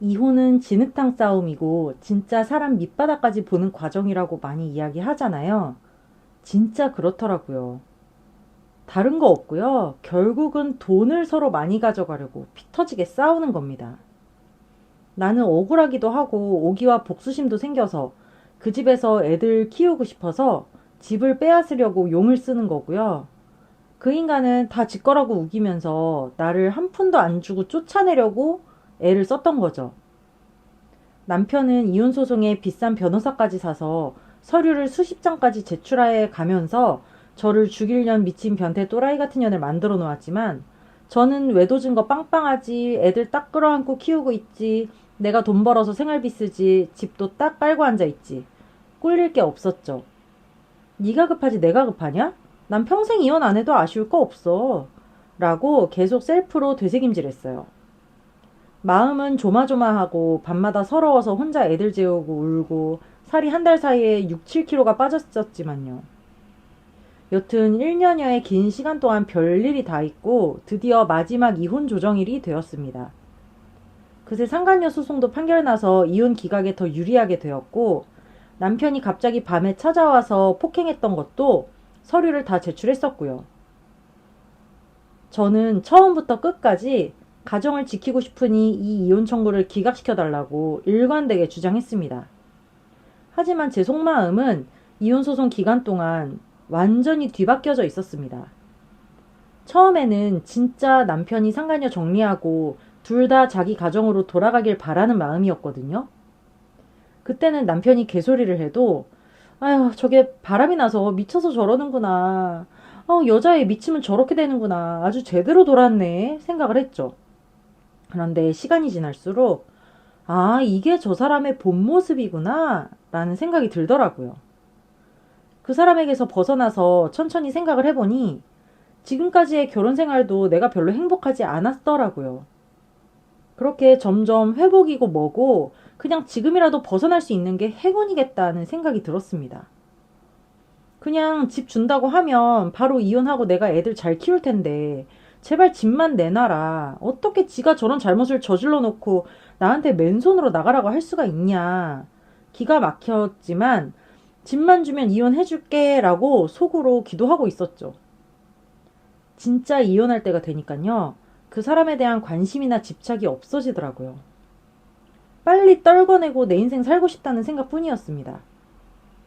이혼은 진흙탕 싸움이고 진짜 사람 밑바닥까지 보는 과정이라고 많이 이야기하잖아요. 진짜 그렇더라고요. 다른 거 없고요. 결국은 돈을 서로 많이 가져가려고 피 터지게 싸우는 겁니다. 나는 억울하기도 하고 오기와 복수심도 생겨서 그 집에서 애들 키우고 싶어서 집을 빼앗으려고 용을 쓰는 거고요. 그 인간은 다 지 거라고 우기면서 나를 한 푼도 안 주고 쫓아내려고 애를 썼던 거죠. 남편은 이혼 소송에 비싼 변호사까지 사서 서류를 수십 장까지 제출해 가면서 저를 죽이려는 미친 변태 또라이 같은 년을 만들어 놓았지만 저는 외도 증거 빵빵하지 애들 딱 끌어안고 키우고 있지 내가 돈 벌어서 생활비 쓰지 집도 딱 깔고 앉아 있지 꿀릴 게 없었죠. 네가 급하지 내가 급하냐? 난 평생 이혼 안 해도 아쉬울 거 없어. 라고 계속 셀프로 되새김질했어요. 마음은 조마조마하고 밤마다 서러워서 혼자 애들 재우고 울고 살이 한 달 사이에 6, 7kg가 빠졌었지만요. 여튼 1년여의 긴 시간 동안 별일이 다 있고 드디어 마지막 이혼 조정일이 되었습니다. 그새 상간녀 소송도 판결 나서 이혼 기각에 더 유리하게 되었고 남편이 갑자기 밤에 찾아와서 폭행했던 것도 서류를 다 제출했었고요. 저는 처음부터 끝까지 가정을 지키고 싶으니 이 이혼 청구를 기각시켜달라고 일관되게 주장했습니다. 하지만 제 속마음은 이혼 소송 기간 동안 완전히 뒤바뀌어져 있었습니다. 처음에는 진짜 남편이 상간녀 정리하고 둘 다 자기 가정으로 돌아가길 바라는 마음이었거든요. 그때는 남편이 개소리를 해도 아휴 저게 바람이 나서 미쳐서 저러는구나. 어, 여자의 미침은 저렇게 되는구나. 아주 제대로 돌았네 생각을 했죠. 그런데 시간이 지날수록 아 이게 저 사람의 본 모습이구나 라는 생각이 들더라고요. 그 사람에게서 벗어나서 천천히 생각을 해보니 지금까지의 결혼 생활도 내가 별로 행복하지 않았더라고요. 그렇게 점점 회복이고 뭐고 그냥 지금이라도 벗어날 수 있는 게 행운이겠다는 생각이 들었습니다. 그냥 집 준다고 하면 바로 이혼하고 내가 애들 잘 키울 텐데 제발 집만 내놔라. 어떻게 지가 저런 잘못을 저질러 놓고 나한테 맨손으로 나가라고 할 수가 있냐. 기가 막혔지만 집만 주면 이혼해줄게 라고 속으로 기도하고 있었죠. 진짜 이혼할 때가 되니까요. 그 사람에 대한 관심이나 집착이 없어지더라고요. 빨리 떨궈내고 내 인생 살고 싶다는 생각 뿐이었습니다.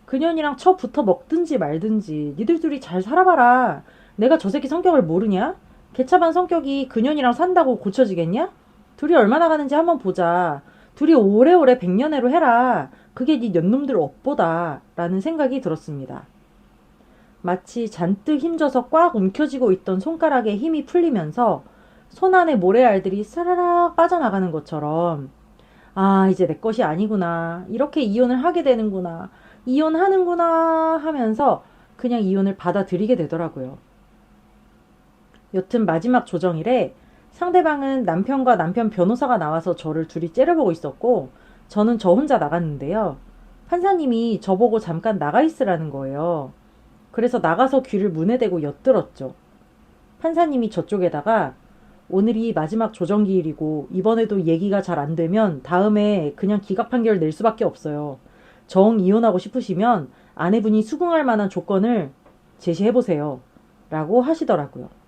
그년이랑 처 붙어 먹든지 말든지 니들 둘이 잘 살아봐라. 내가 저 새끼 성격을 모르냐? 개차반 성격이 그년이랑 산다고 고쳐지겠냐? 둘이 얼마나 가는지 한번 보자. 둘이 오래오래 백년해로 해라. 그게 네 년놈들 업보다 라는 생각이 들었습니다. 마치 잔뜩 힘줘서 꽉 움켜쥐고 있던 손가락에 힘이 풀리면서 손 안에 모래알들이 사라락 빠져나가는 것처럼 아 이제 내 것이 아니구나 이렇게 이혼을 하게 되는구나 이혼하는구나 하면서 그냥 이혼을 받아들이게 되더라고요. 여튼 마지막 조정일에 상대방은 남편과 남편 변호사가 나와서 저를 둘이 째려보고 있었고 저는 저 혼자 나갔는데요. 판사님이 저보고 잠깐 나가 있으라는 거예요. 그래서 나가서 귀를 문에 대고 엿들었죠. 판사님이 저쪽에다가 오늘이 마지막 조정기일이고 이번에도 얘기가 잘 안 되면 다음에 그냥 기각 판결 낼 수밖에 없어요. 정 이혼하고 싶으시면 아내분이 수긍할 만한 조건을 제시해 보세요. 라고 하시더라고요.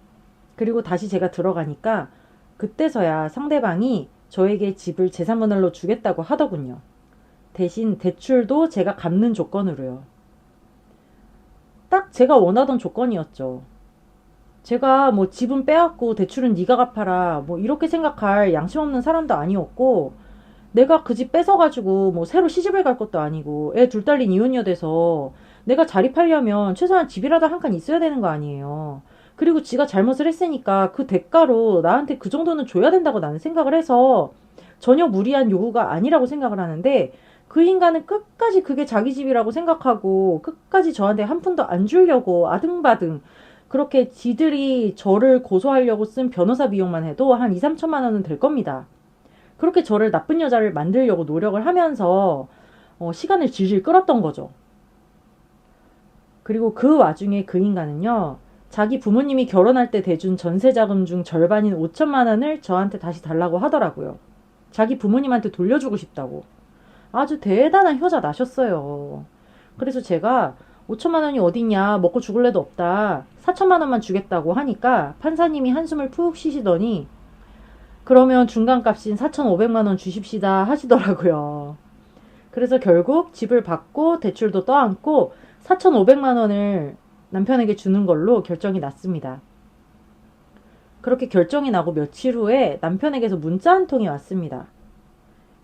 그리고 다시 제가 들어가니까 그때서야 상대방이 저에게 집을 재산분할로 주겠다고 하더군요. 대신 대출도 제가 갚는 조건으로요. 딱 제가 원하던 조건이었죠. 제가 뭐 집은 빼앗고 대출은 네가 갚아라 뭐 이렇게 생각할 양심 없는 사람도 아니었고 내가 그 집 뺏어가지고 뭐 새로 시집을 갈 것도 아니고 애 둘 딸린 이혼녀 돼서 내가 자립하려면 최소한 집이라도 한 칸 있어야 되는 거 아니에요. 그리고 지가 잘못을 했으니까 그 대가로 나한테 그 정도는 줘야 된다고 나는 생각을 해서 전혀 무리한 요구가 아니라고 생각을 하는데 그 인간은 끝까지 그게 자기 집이라고 생각하고 끝까지 저한테 한 푼도 안 주려고 아등바등 그렇게 지들이 저를 고소하려고 쓴 변호사 비용만 해도 한 2, 3천만 원은 될 겁니다. 그렇게 저를 나쁜 여자를 만들려고 노력을 하면서 어, 시간을 질질 끌었던 거죠. 그리고 그 와중에 그 인간은요, 자기 부모님이 결혼할 때 대준 전세 자금 중 절반인 5천만 원을 저한테 다시 달라고 하더라고요. 자기 부모님한테 돌려주고 싶다고. 아주 대단한 효자 나셨어요. 그래서 제가 5천만 원이 어딨냐, 먹고 죽을래도 없다. 4천만 원만 주겠다고 하니까 판사님이 한숨을 푹 쉬시더니 그러면 중간값인 4,500만 원 주십시다 하시더라고요. 그래서 결국 집을 받고 대출도 떠안고 4,500만 원을 남편에게 주는 걸로 결정이 났습니다. 그렇게 결정이 나고 며칠 후에 남편에게서 문자 한 통이 왔습니다.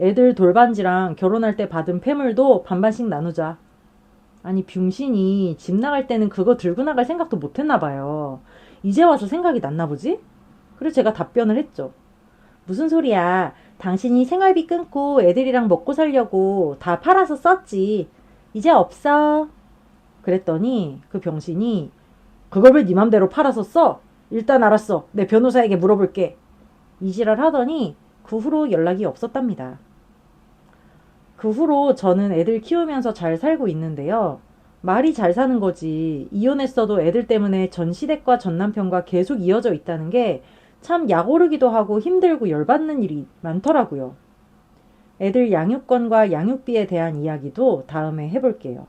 애들 돌반지랑 결혼할 때 받은 폐물도 반반씩 나누자. 아니, 병신이 집 나갈 때는 그거 들고 나갈 생각도 못 했나 봐요. 이제 와서 생각이 났나 보지? 그래서 제가 답변을 했죠. 무슨 소리야. 당신이 생활비 끊고 애들이랑 먹고 살려고 다 팔아서 썼지. 이제 없어. 그랬더니 그 병신이 그걸 왜 네 맘대로 팔아서 써? 일단 알았어. 내 변호사에게 물어볼게. 이지랄 하더니 그 후로 연락이 없었답니다. 그 후로 저는 애들 키우면서 잘 살고 있는데요. 말이 잘 사는 거지. 이혼했어도 애들 때문에 전 시댁과 전 남편과 계속 이어져 있다는 게 참 약오르기도 하고 힘들고 열받는 일이 많더라고요. 애들 양육권과 양육비에 대한 이야기도 다음에 해볼게요.